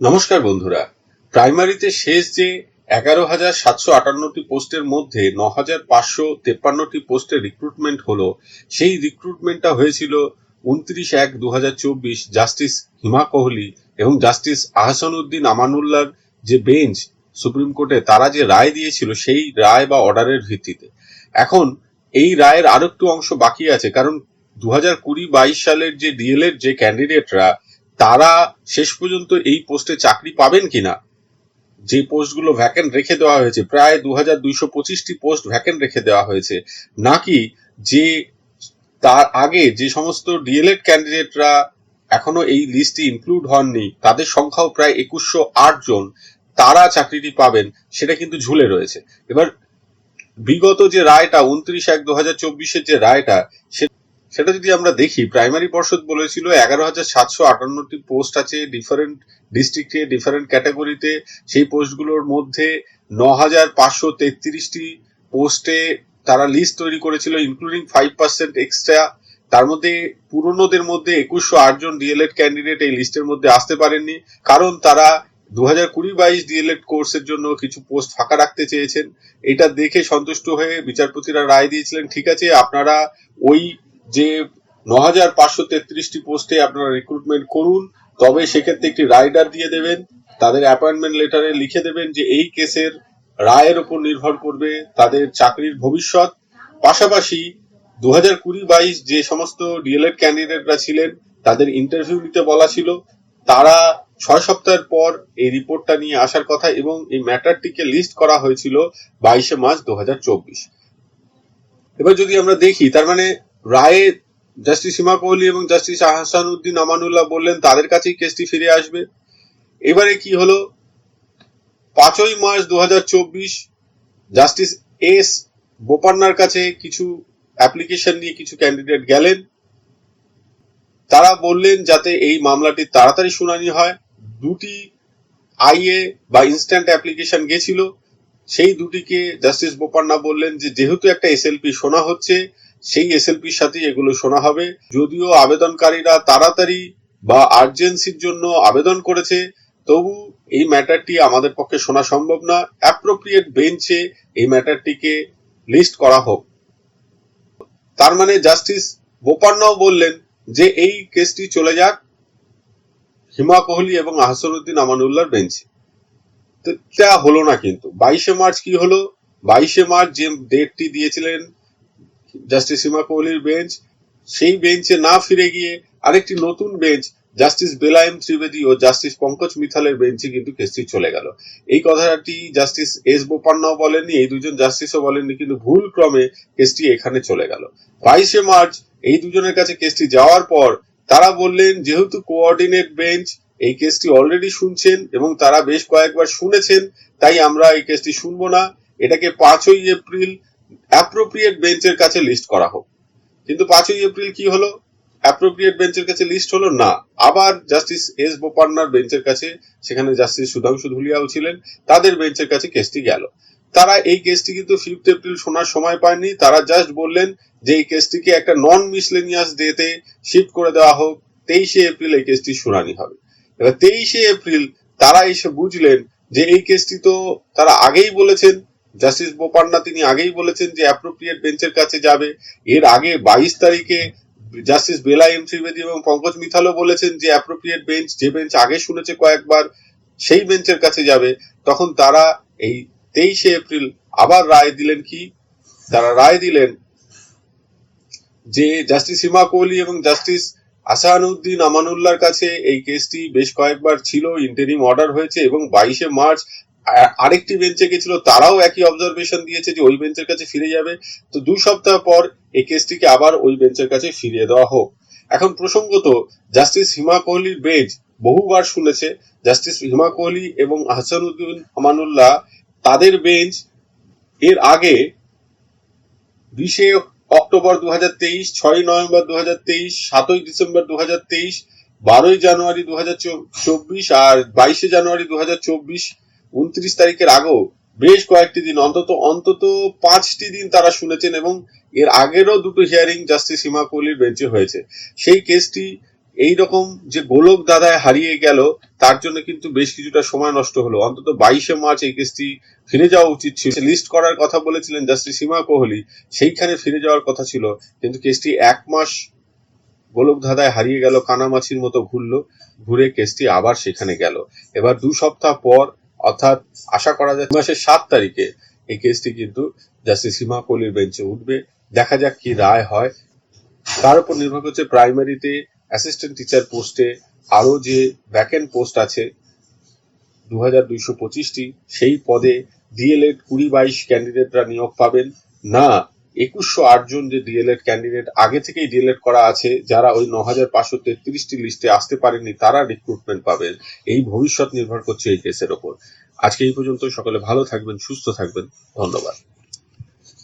নমস্কার বন্ধুরা। প্রাইমারিতে শেষ যে এগারো হাজার সাতশো আটান্নটি পোস্টের মধ্যে ন হাজার পাঁচশো তেপ্পান্নটি পোস্টের রিক্রুটমেন্ট হলো, সেই রিক্রুটমেন্টটা হয়েছিল উনত্রিশ এক দু হাজার চব্বিশ জাস্টিস হিমা কোহলি এবং জাস্টিস আহসানুদ্দিন আমানুল্লাহর যে বেঞ্চ সুপ্রিম কোর্টে, তারা যে রায় দিয়েছিল সেই রায় বা অর্ডারের ভিত্তিতে। এখন এই রায়ের আরও একটু অংশ বাকি আছে, কারণ দু হাজার কুড়ি বাইশ সালের যে ডিএলএড যে ক্যান্ডিডেটরা তারা শেষ পর্যন্ত এই পোস্টে চাকরি পাবেন কিনা? যে পোস্টগুলো ভ্যাকেন্ট রেখে দেওয়া হয়েছে, প্রায় দু হাজার দুইশো পঁচিশটি পোস্ট ভ্যাকেন্ট রেখে দেওয়া হয়েছে। নাকি যে তার আগে যে সমস্ত ডিএলএড ক্যান্ডিডেটরা এখনও এই লিস্টে ইনক্লুড হননি, তাদের সংখ্যাও প্রায় একুশশো আট জন, তারা চাকরিটি পাবেন, সেটা কিন্তু ঝুলে রয়েছে। এবার বিগত যে রায়টা, উনত্রিশ এক দু হাজার চব্বিশের যে রায়টা, সে- সেটা যদি আমরা দেখি প্রাইমারি পর্ষদ বলেছিল এগারো হাজার সাতশো আটান্নটি পোস্ট আছে ডিফারেন্ট ডিস্ট্রিক্টে ডিফারেন্ট ক্যাটাগরিতে সেই পোস্টগুলোর মধ্যে ন হাজার পাঁচশো তেত্রিশটি পোস্টে তারা লিস্ট তৈরি করেছিল ইনক্লুডিং ফাইভ পার্সেন্ট এক্সট্রা তার মধ্যে পুরনোদের মধ্যে একুশশো আটজন ডিএলএড ক্যান্ডিডেট এই লিস্টের মধ্যে আসতে পারেননি, কারণ তারা দু হাজার কুড়ি বাইশ ডিএলএড কোর্সের জন্য কিছু পোস্ট ফাঁকা রাখতে চেয়েছেন। এটা দেখে সন্তুষ্ট হয়ে বিচারপতিরা রায় দিয়েছিলেন, ঠিক আছে, আপনারা ওই যে ন হাজার পাঁচশো তেত্রিশটি পোস্টে আপনারা রিক্রুটমেন্ট করুন, তবে সেক্ষেত্রে একটি রাইডার দিয়ে দেবেন, তাদের অ্যাপয়েন্টমেন্ট লেটারে লিখে দেবেন যে এই কেসের রায়ের উপর নির্ভর করবে তাদের চাকরির ভবিষ্যৎ। পাশাপাশি দু হাজার কুড়ি বাইশ যে সমস্ত ডিএলএড ক্যান্ডিডেটরা ছিলেন, তাদের ইন্টারভিউ নিতে বলা ছিল। তারা ছয় সপ্তাহের পর এই রিপোর্টটা নিয়ে আসার কথা এবং এই ম্যাটারটিকে লিস্ট করা হয়েছিল বাইশে মার্চ দু এবার যদি আমরা দেখি, তার মানে রায়ে জাস্টিস সীমা কোহলি এবং জাস্টিস আহসানুদ্দিন আমানুল্লাহ বললেন, তাদের কাছেই কেসটি ফিরে আসবে। এবারে কি হলো? পাঁচই মার্চ দু হাজার চব্বিশ জাস্টিস এস বোপান্নার কাছে কিছু অ্যাপ্লিকেশন নিয়ে কিছু ক্যান্ডিডেট গেলেন। তারা বললেন, যাতে এই মামলাটি তাড়াতাড়ি শুনানি হয়। দুটি আইএ বা ইনস্ট্যান্ট অ্যাপ্লিকেশন গেছিল। সেই দুটিকে জাস্টিস বোপান্না বললেন যে, যেহেতু একটা এসএলপি শোনা হচ্ছে, সেই এসএলপির সাথে এগুলো শোনা হবে। যদিও আবেদনকারীরা তাড়াতাড়ি বা আর্জেন্সির জন্য আবেদন করেছে, তবু এই ম্যাটারটি আমাদের পক্ষে শোনা সম্ভব না। অ্যাপ্রোপ্রিয়েট বেঞ্চে এই ম্যাটারটিকে লিস্ট করা হোক। তার মানে জাস্টিস বোপান্নাও বললেন যে, এই কেসটি চলে যাক হিমা কোহলি এবং আহসানুদ্দিন আমানুল্লাহর বেঞ্চে তো হলো না কিন্তু। বাইশে মার্চ কি হলো? বাইশে মার্চ যে ডেটটি দিয়েছিলেন জাস্টিস হিমা কোহলির বেঞ্চ, সেই বেঞ্চে না ফিরে গিয়ে আরেকটি নতুন বেঞ্চ, জাস্টিস বেলায়েম ত্রিবেদী ও জাস্টিস পঙ্কজ মিথালের বেঞ্চে কিন্তু কেসটি চলে গেল। এই কথাটি জাস্টিস এস বোপান্নাও বলেননি, এই দুজন জাস্টিসও বলেননি, কিন্তু ভুল ক্রমে কেসটি এখানে চলে গেল। বাইশে মার্চ এই দুজনের কাছে কেসটি যাওয়ার পর তারা বললেন, যেহেতু কোঅর্ডিনেট বেঞ্চ এই কেসটি অলরেডি শুনছেন এবং তারা বেশ কয়েকবার শুনেছেন, তাই আমরা এই কেসটি শুনব না। এটাকে পাঁচই এপ্রিল অ্যাপ্রোপ্রিয়েট বেঞ্চের কাছে লিস্ট করা হোক। কিন্তু পাঁচই এপ্রিল কি হলো? অ্যাপ্রোপ্রিয়েট বেঞ্চের কাছে লিস্ট হলো? না। আবার জাস্টিস এস বোপান্নার বেঞ্চের কাছে, সেখানে জাস্টিস সুধাংশু ধুলিয়াও ছিলেন, তাদের বেঞ্চের কাছে কেসটি গেল। তারা এই কেসটি কিন্তু ফিফথ এপ্রিল শোনার সময় পায়নি। তারা জাস্ট বললেন যে এই কেসটিকে একটা নন মিসলেনিয়াস ডেতে শিফট করে দেওয়া হোক। তেইশে এপ্রিল এই কেসটি শুনানি হবে। এবার তেইশে এপ্রিল তারা এসে বুঝলেন যে এই কেসটি তো তারা আগেই বলেছেন, জাস্টিস বোপান্না তিনি আগেই বলেছেন যে অ্যাপ্রোপ্রিয়েট বেঞ্চের কাছে যাবে। এর আগে বাইশ তারিখে জাস্টিস বেলা এম ত্রিবেদী এবং পঙ্কজ মিথালও বলেছেন যে অ্যাপ্রোপ্রিয়েট বেঞ্চ, যে বেঞ্চ আগে শুনেছে কয়েকবার, সেই বেঞ্চের কাছে যাবে। তখন তারা এই তেইশে এপ্রিল আবার রায় দিলেন কি? তারা রায় দিলেন যে জাস্টিস হিমা কোহলি এবং জাস্টিস আসানুদ্দিন আমানুল্লাহর কাছে এই কেসটি বেশ কয়েকবার ছিল ইন্টারিম অর্ডার হয়েছে এবং বাইশে মার্চ আরেকটি বেঞ্চে গেছিল, তারাও একই অবজারভেশন দিয়েছে যে ওই বেঞ্চের কাছে ফিরে যাবে। তো দু সপ্তাহ পর এই কেসটিকে আবার ওই বেঞ্চের কাছে ফিরিয়ে দেওয়া হোক। এখন প্রসঙ্গত, জাস্টিস হিমা কোহলির বেঞ্চ বহুবার শুনেছে, জাস্টিস হিমা কোহলি এবং হাসানুদ্দিন আমানুল্লাহ তাদের বেঞ্চ এর আগে বিশে অক্টোবর দু হাজার নভেম্বর দু হাজার তেইশ, সাতই ডিসেম্বর দু হাজার বারোই জানুয়ারি দু চব্বিশ আর বাইশে জানুয়ারি দু হাজার চব্বিশ, উনত্রিশ তারিখের আগেও বেশ কয়েকটি দিন, অন্তত অন্তত পাঁচটি দিন তারা শুনেছেন এবং এর আগেরও দুটো হিয়ারিং জাস্টিস হিমা কোহলির বেঞ্চে হয়েছে। সেই কেসটি এই রকম যে গোলক দাদায় হারিয়ে গেল, তার জন্য কিন্তু বেশ কিছুটা সময় নষ্ট হলো। অন্তত বাইশে মার্চ এই কেসটি ফিরে যাওয়া উচিত ছিল। লিস্ট করার কথা বলেছিলেন জাস্টিস সীমা কোহলি, সেইখানে ফিরে যাওয়ার কথা ছিল। কিন্তু কেসটি এক মাস গোলক ধাঁধায় হারিয়ে গেল, কানামাছির মতো ঘুরলো। ঘুরে কেসটি আবার সেখানে গেল। এবার দু সপ্তাহ পর, অর্থাৎ আশা করা যায় মাসের সাত তারিখে, এই কেসটি কিন্তু জাস্টিস সীমা কোহলির বেঞ্চে উঠবে। দেখা যাক কি রায় হয়। তার উপর নির্ভর করছে প্রাইমারিতে অ্যাসিস্ট্যান্ট টিচার পোস্টে আরও যে ভ্যাকেন্ট পোস্ট আছে দু হাজার দুইশো পঁচিশটি, সেই পদে ডিএলএড কুড়ি বাইশ ক্যান্ডিডেটরা নিয়োগ পাবেন। না, একুশশো জন যে ডিএলএড ক্যান্ডিডেট আগে থেকেই ডিএলএড করা আছে, যারা ওই ন হাজার পাঁচশো তেত্রিশটি লিস্টে আসতে পারেননি, তারা রিক্রুটমেন্ট পাবেন। এই ভবিষ্যৎ নির্ভর করছে এই কেসের ওপর। আজকে এই পর্যন্ত সকলে ভালো থাকবেন, সুস্থ থাকবেন। ধন্যবাদ।